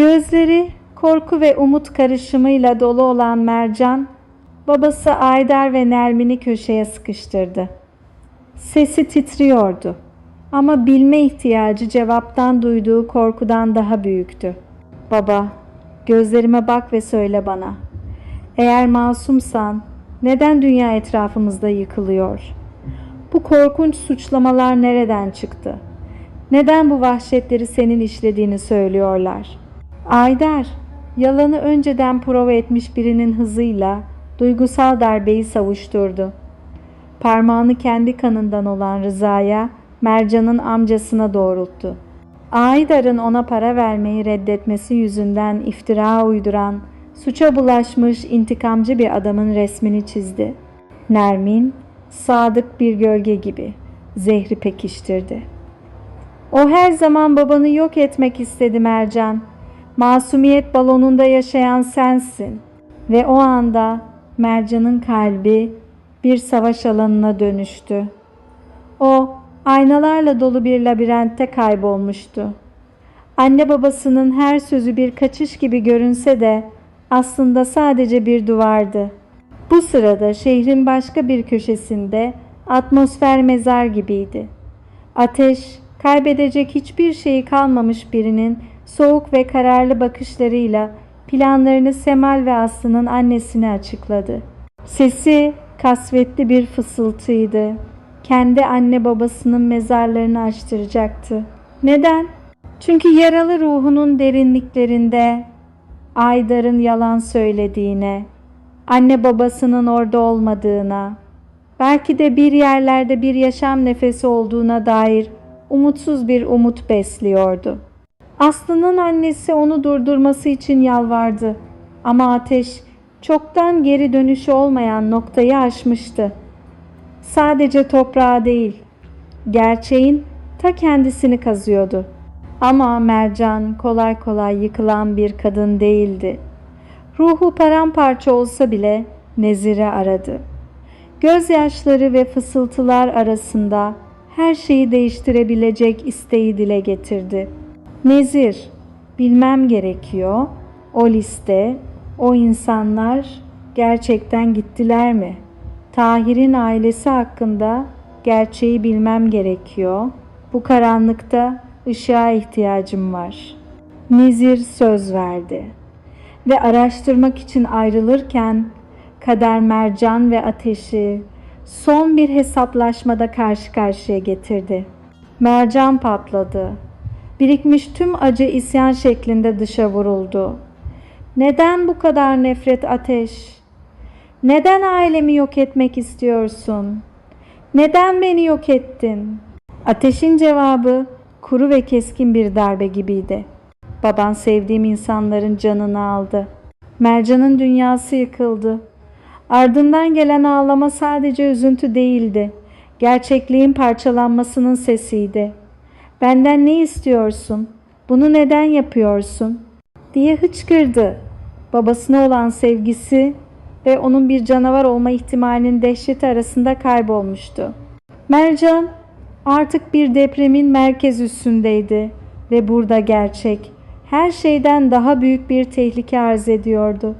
Gözleri korku ve umut karışımıyla dolu olan Mercan, babası Aydar ve Nermin'i köşeye sıkıştırdı. Sesi titriyordu ama bilme ihtiyacı cevaptan duyduğu korkudan daha büyüktü. Baba, gözlerime bak ve söyle bana. Eğer masumsan neden dünya etrafımızda yıkılıyor? Bu korkunç suçlamalar nereden çıktı? Neden bu vahşetleri senin işlediğini söylüyorlar? Aydar, yalanı önceden prova etmiş birinin hızıyla duygusal darbeyi savuşturdu. Parmağını kendi kanından olan Rıza'ya, Mercan'ın amcasına doğrulttu. Aydar'ın ona para vermeyi reddetmesi yüzünden iftira uyduran, suça bulaşmış intikamcı bir adamın resmini çizdi. Nermin, sadık bir gölge gibi zehri pekiştirdi. O her zaman babanı yok etmek istedi Mercan. Masumiyet balonunda yaşayan sensin. Ve o anda Mercan'ın kalbi bir savaş alanına dönüştü. O aynalarla dolu bir labirentte kaybolmuştu. Anne babasının her sözü bir kaçış gibi görünse de aslında sadece bir duvardı. Bu sırada şehrin başka bir köşesinde atmosfer mezar gibiydi. Ateş, kaybedecek hiçbir şeyi kalmamış birinin soğuk ve kararlı bakışlarıyla planlarını Semal ve Aslı'nın annesine açıkladı. Sesi kasvetli bir fısıltıydı. Kendi anne babasının mezarlarını açtıracaktı. Neden? Çünkü yaralı ruhunun derinliklerinde Aydar'ın yalan söylediğine, anne babasının orada olmadığına, belki de bir yerlerde bir yaşam nefesi olduğuna dair umutsuz bir umut besliyordu. Aslı'nın annesi onu durdurması için yalvardı ama ateş çoktan geri dönüşü olmayan noktayı aşmıştı. Sadece toprağa değil, gerçeğin ta kendisini kazıyordu. Ama Mercan kolay kolay yıkılan bir kadın değildi. Ruhu paramparça olsa bile Nezir'i aradı. Gözyaşları ve fısıltılar arasında her şeyi değiştirebilecek isteği dile getirdi. Nezir, bilmem gerekiyor. O liste, o insanlar gerçekten gittiler mi? Tahir'in ailesi hakkında gerçeği bilmem gerekiyor. Bu karanlıkta ışığa ihtiyacım var. Nezir söz verdi ve araştırmak için ayrılırken Kader Mercan ve Ateş'i son bir hesaplaşmada karşı karşıya getirdi. Mercan patladı. Birikmiş tüm acı isyan şeklinde dışa vuruldu. Neden bu kadar nefret Ateş? Neden ailemi yok etmek istiyorsun? Neden beni yok ettin? Ateşin cevabı kuru ve keskin bir darbe gibiydi. Baban sevdiğim insanların canını aldı. Mercan'ın dünyası yıkıldı. Ardından gelen ağlama sadece üzüntü değildi. Gerçekliğin parçalanmasının sesiydi. Benden ne istiyorsun? Bunu neden yapıyorsun? diye hıçkırdı. Babasına olan sevgisi ve onun bir canavar olma ihtimalinin dehşeti arasında kaybolmuştu. Mercan artık bir depremin merkez üssündeydi ve burada gerçek her şeyden daha büyük bir tehlike arz ediyordu.